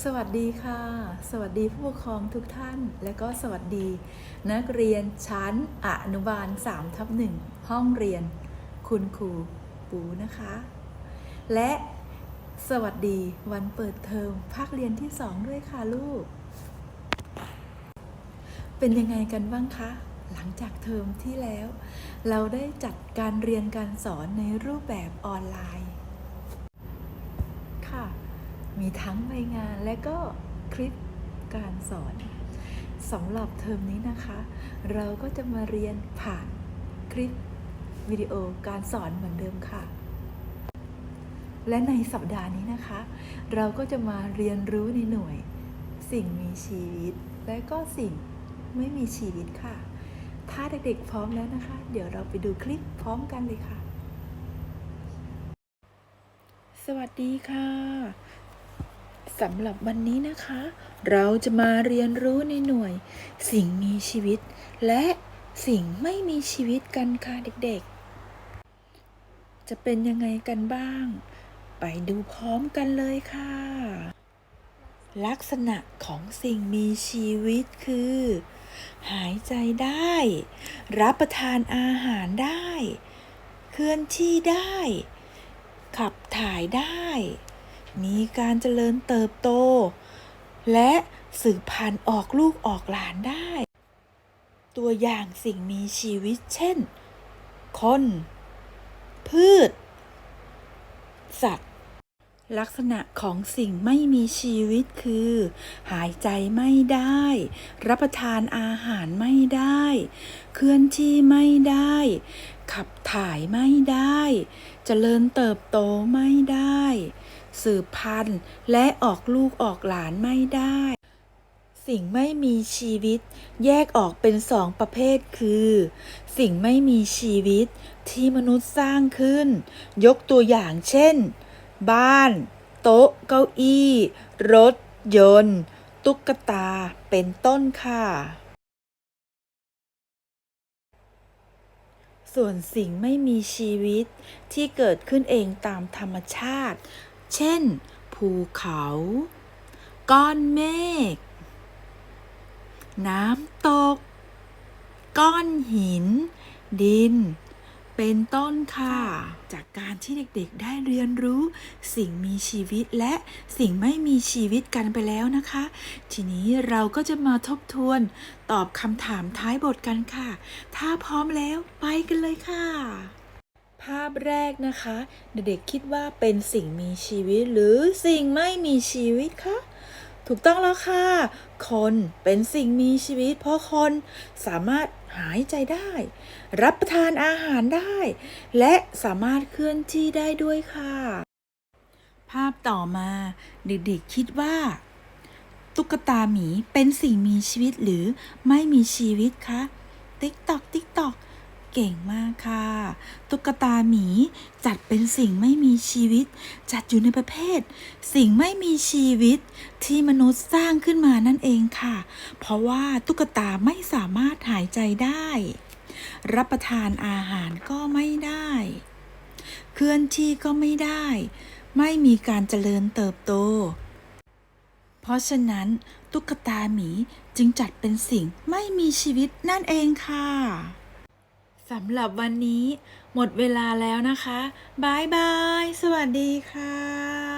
สวัสดีค่ะ สวัสดีผู้ปกครองทุกท่าน และก็สวัสดี นักเรียนชั้นอนุบาล3ทับหนึ่งห้องเรียน คุณครูปูนะคะ และสวัสดีวันเปิดเทอมภาคเรียนที่ 2 ด้วยค่ะลูก เป็นยังไงกันบ้างคะ หลังจากเทอมที่แล้ว เราได้จัดการเรียนการสอนในรูปแบบออนไลน์ มีทั้งใบงานและก็คลิปการสอนสำหรับเทอมนี้นะคะ เราก็จะมาเรียนผ่านคลิปวิดีโอการสอนเหมือนเดิมค่ะ และในสัปดาห์นี้นะคะ เราก็จะมาเรียนรู้ในหน่วย สิ่งมีชีวิต และก็สิ่งไม่มีชีวิตค่ะ ถ้าเด็กๆพร้อมแล้วนะคะ เดี๋ยวเราไปดูคลิปพร้อมกันเลยค่ะ สวัสดีค่ะ สำหรับวันนี้นะคะ เราจะมาเรียนรู้ในหน่วย สิ่งมีชีวิต และสิ่งไม่มีชีวิตกันค่ะเด็กๆ จะเป็นยังไงกันบ้าง ไปดูพร้อมกันเลยค่ะ ลักษณะของสิ่งมีชีวิตคือ หายใจได้ รับประทานอาหารได้ เคลื่อนที่ได้ ขับถ่ายได้ มีการเจริญเติบโต และสืบพันธุ์ออกลูกออกหลานได้ ตัวอย่างสิ่งมีชีวิตเช่น คน พืช สัตว์ ลักษณะของสิ่งไม่มีชีวิตคือ หายใจไม่ได้ รับประทานอาหารไม่ได้ เคลื่อนที่ไม่ได้ ขับถ่ายไม่ได้ เจริญเติบโตไม่ได้ สืบพันธุ์ และออกลูกออกหลานไม่ได้ สิ่งไม่มีชีวิต แยกออกเป็นสองประเภทคือ สิ่งไม่มีชีวิตที่มนุษย์สร้างขึ้น ยกตัวอย่างเช่น บ้าน โต๊ะ เก้าอี้ รถ ยนต์ ตุ๊กตา เป็นต้นค่ะส่วนสิ่งไม่มีชีวิตที่เกิดขึ้นเองตามธรรมชาติ เช่น ภูเขา ก้อนเมฆ น้ำตก ก้อนหิน ดิน เป็นต้นค่ะ จากการที่เด็กๆได้เรียนรู้ สิ่งมีชีวิตและสิ่งไม่มีชีวิตกันไปแล้วนะคะ ทีนี้เราก็จะมาทบทวน ตอบคำถามท้ายบทกันค่ะ ถ้าพร้อมแล้วไปกันเลยค่ะ ภาพแรกนะคะ เด็กๆคิดว่าเป็นสิ่งมีชีวิตหรือสิ่งไม่มีชีวิตคะถูกต้องแล้วค่ะ คนเป็นสิ่งมีชีวิต เพราะคนสามารถหายใจได้ รับประทานอาหารได้ และสามารถเคลื่อนที่ได้ด้วยค่ะ ภาพต่อมาเด็กๆคิดว่า ตุ๊กตาหมีเป็นสิ่งมีชีวิตหรือไม่มีชีวิตคะ ติ๊กตอกติ๊กตอก เก่งมากค่ะ ตุ๊กตาหมีจัดเป็นสิ่งไม่มีชีวิต จัดอยู่ในประเภท สิ่งไม่มีชีวิตที่มนุษย์สร้างขึ้นมานั่นเองค่ะ เพราะว่าตุ๊กตาไม่สามารถหายใจได้ รับประทานอาหารก็ไม่ได้ เคลื่อนที่ก็ไม่ได้ ไม่มีการเจริญเติบโต เพราะฉะนั้นตุ๊กตาหมีจึงจัดเป็นสิ่งไม่มีชีวิตนั่นเองค่ะ สำหรับวันนี้หมดเวลาแล้วนะคะบายบาย สวัสดีค่ะ